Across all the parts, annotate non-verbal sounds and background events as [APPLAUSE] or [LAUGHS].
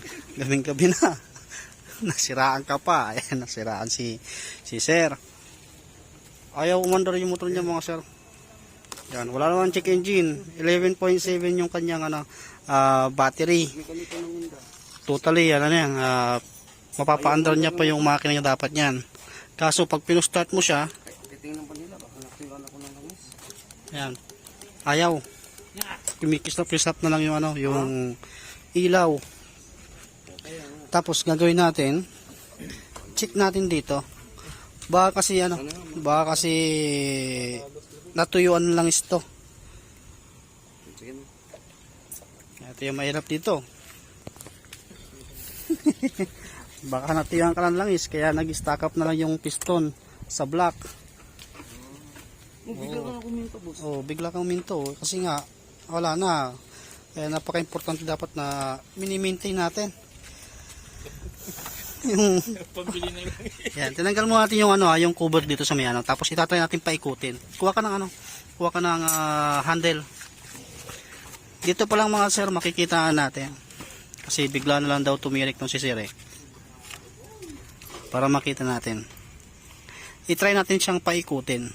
[LAUGHS] Gabing gabi na. [LAUGHS] nasiraan ka pa. Ayan, nasiraan si, si sir. Ayaw umandar yung motor niya mga sir. Yan, wala naman check engine. 11.7 yung kanyang ano, ah, battery. Totally, ano na yan, ah, mapapaandar niya pa yung makina niya dapat niyan. Kaso pag pinustart mo siya. Ayan. Ayaw. Kumikis na up na lang yung ano, yung ilaw. Tapos gagawin natin, check natin dito. Baka kasi ano, baka kasi natuyuan lang ito. Ito yung mahirap dito. [LAUGHS] baka natuyuan ka lang langis, kaya nag-stack up na lang yung piston sa block. Oh, bigla ka na kuminto, boss. Oh, bigla kang minto kasi nga wala na. Kaya napaka-importante dapat na mini-maintain natin. [LAUGHS] yung Pambili na. Yan, tinanggal mo natin yung ano, ah, yung cover dito sa may ano, tapos itatry natin paikutin. Kuha ka ng ano, kuha ka ng ah, handle. Dito pa lang mga sir, makikita natin. Kasi bigla na lang daw tumirik tong si sir eh. Para makita natin. I-try natin siyang paikutin.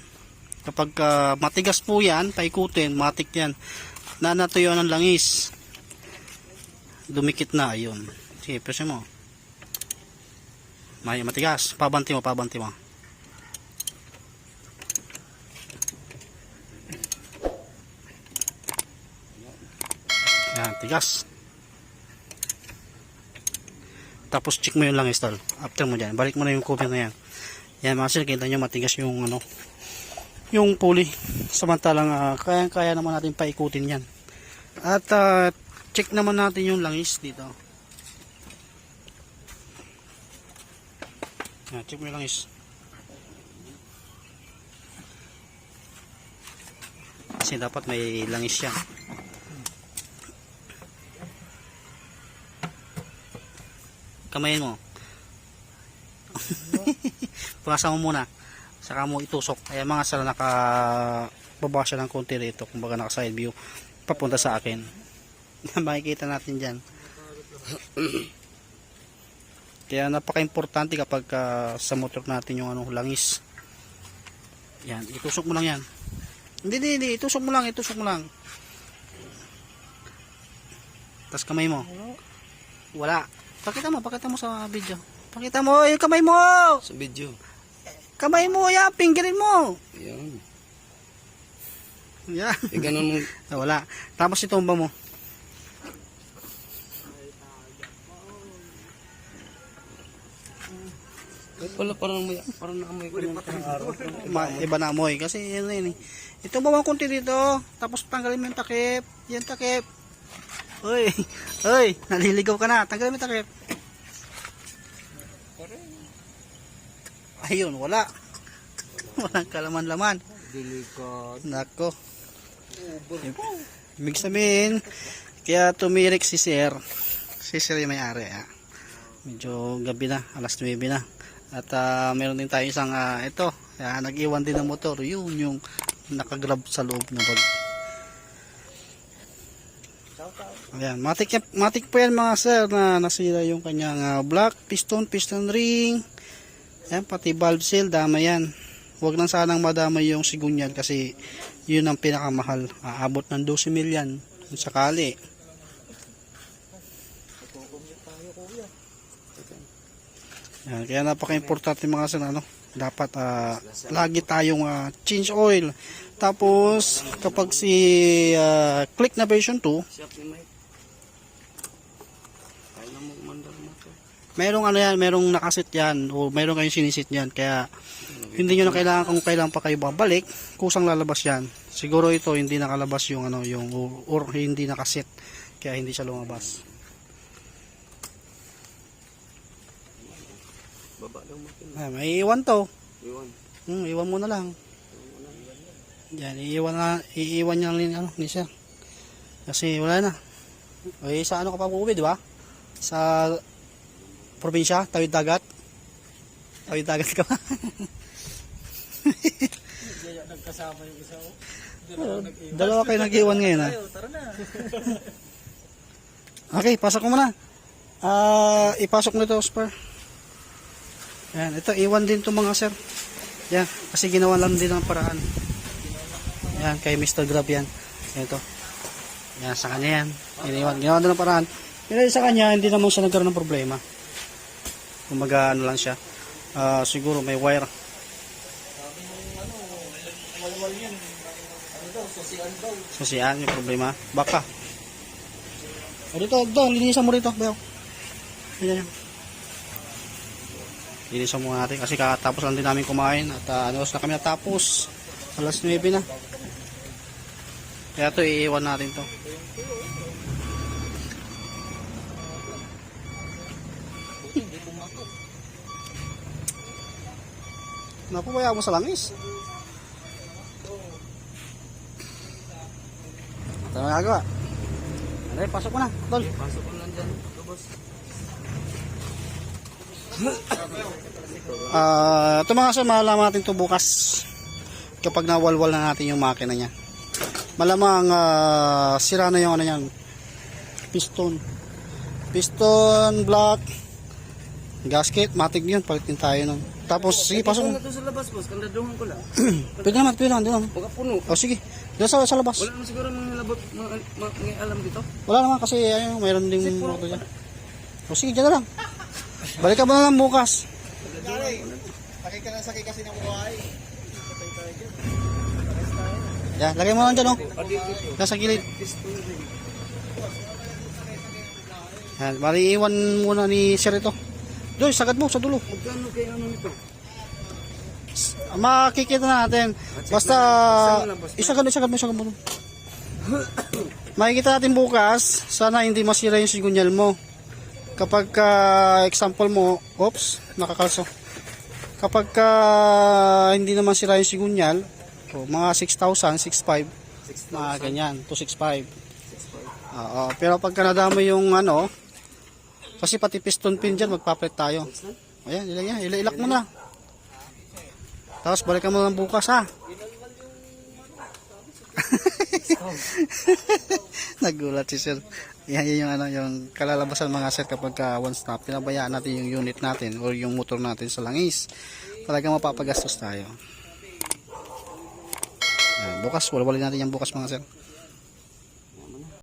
Kapag ah, matigas po yan, paikutin, matik yan. Nanatuyo ng langis. Dumikit na, ayun. Sige, press mo. May matigas. Pabanti mo, pabanti mo. Yan, tigas. Tapos check mo yung langis tol. After mo dyan, balik mo na yung cover na yan. Yan mga sir, kita nyo matigas yung ano, yung pulley. Samantalang ah, kaya-kaya naman natin paikutin yan. At ah, check naman natin yung langis dito. Yan, check mo yung langis. Kasi dapat may langis siya. Kamayin mo. [LAUGHS] Pagasa mo muna. Saka mo itusok. Kaya mga sala naka baba siya ng konti rito. Kumbaga naka side view. Papunta sa akin. [LAUGHS] Makikita natin dyan. Kaya napaka-importante kapag ah, sa motor natin yung ano, langis. Yan, itusok mo lang yan. Hindi, hindi, hindi. Itusok mo lang, itusok mo lang. Tapos kamay mo. Wala. Pakita mo, pakita mo sa video. Pakita mo, yung kamay mo! Sa video. Kamay mo, yan, pinggirin mo. Ayan. Yan. Eh, ganun mo. [LAUGHS] Wala. Tapos itumba mo. Pala parang may, parang naamoy ko ng araw. Ma, iba na amoy. Kasi yun na yun eh. Itumba mo konti dito. Tapos tanggalin mo yung takip. Yan takip. Uy. [LAUGHS] Uy. Naliligaw ka na. Tanggalin mo yung takip. Ayun, wala. [LAUGHS] Walang kalaman-laman. Delikado. Nako. Ibig sabihin, kaya tumirik si Sir. Si Sir yung may-ari. Ah. Medyo gabi na, alas 9 na. At ah, meron din tayo isang ah, ito. Kaya nag-iwan din ng motor. Yun yung nakagrab sa loob ng bag. Ayan, matik, matik po yan mga sir na nasira yung kanyang ah, block, piston, piston ring. Ayan, pati valve seal, dama yan. Huwag lang sanang madamay yung sigunyan kasi yun ang pinakamahal. Aabot ng 12 mil yan. Kung sakali. Yan, kaya napaka-importante mga sir, ano, dapat ah, lagi tayong ah, change oil. Tapos, kapag si ah, click na version 2, Siya ni Mike. Kaya na mo kumandar mo to. merong ano yan, merong nakasit yan, o merong kayong sinisit yan. Kaya, hindi nyo na kailangan kung kailangan pa kayo babalik, kusang lalabas yan. Siguro ito, hindi nakalabas yung ano, yung, or, or hindi nakasit. Kaya hindi siya lumabas. Baba daw mo. Ah, may iwan to. Iwan. Hmm, iwan mo na lang. Yan, iiwan na, iiwan niya lang ano, ni sir. Kasi wala na. O, sa ano ka pa uuwi, di ba? Sa probinsya, tawid dagat. Tawid dagat ka pa. Nagkasama yung isa ko. Dalawa kayo nag-iwan ngayon ha. Tara na. [LAUGHS] Okay, pasok ko muna. Ah, ipasok nito, spur. Yan, ito iwan din to mga sir. Yan, kasi ginawa lang din ng paraan. Yan, kay Mr. Grab yan. Ito. Yan, sa kanya yan. Iniwan, ginawa din ng paraan. Pero sa kanya, hindi naman siya nagkaroon ng problema. Kumaga, ano lang siya. Ah, siguro may wire. Susian yung problema. Baka. O dito, dito, linisan mo rito, Beo. Yan yan. Linisan mo natin kasi kakatapos lang din namin kumain at uh, ano na kami natapos. Alas 9 na. Kaya to iiwan natin to. Napapaya mo sa langis. Ito na nagawa. Ano, pasok mo na, tol. Pasok ko lang dyan. Boss. Ah, ito mga sir, malalaman natin ito bukas kapag nawalwal na natin yung makina niya. Malamang ah, sira na yung ano yan, piston. Piston, block, gasket, matig yun, palitin tayo nun. Tapos, sige, pasok mo. Sa labas, boss. Kandaduhan ko lang. [CLEARS THROAT] Pwede naman, pwede naman, pwede naman. Huwag puno. O sige, doon sa, sa labas. Wala naman siguro mga labot, mga, mga, mga alam dito. Wala naman kasi ayun, mayroon ding moto dyan. O sige, dyan na lang. Balik ka mo na lang bukas. Sakay ka na sakay kasi ng buhay. Yan, lagay mo lang dyan, oh. Nasa gilid. Yan, bali iwan muna ni Sir ito. Doy, sagad mo sa dulo. Magkano kayo ano nito? Makikita natin. Basta, isagad, isagad mo, isagad mo. Makikita natin bukas, sana hindi masira yung sigunyal mo. Kapag ka, example mo, oops, nakakalso. Kapag ka, hindi naman sira yung sigunyal, o, mga 6,000, 6,500, mga ganyan, 265. Oo, pero pagka nadama yung ano, kasi pati piston pin dyan, magpapalit tayo. Ayan, ilagay, ilak mo na. Tapos balikan mo lang bukas ha. [LAUGHS] Nagulat si sir. Yan, yung ano, yung kalalabasan mga sir kapag ka one stop, pinabayaan natin yung unit natin or yung motor natin sa langis. Talagang mapapagastos tayo. Yan, bukas, walwalin natin yung bukas mga sir.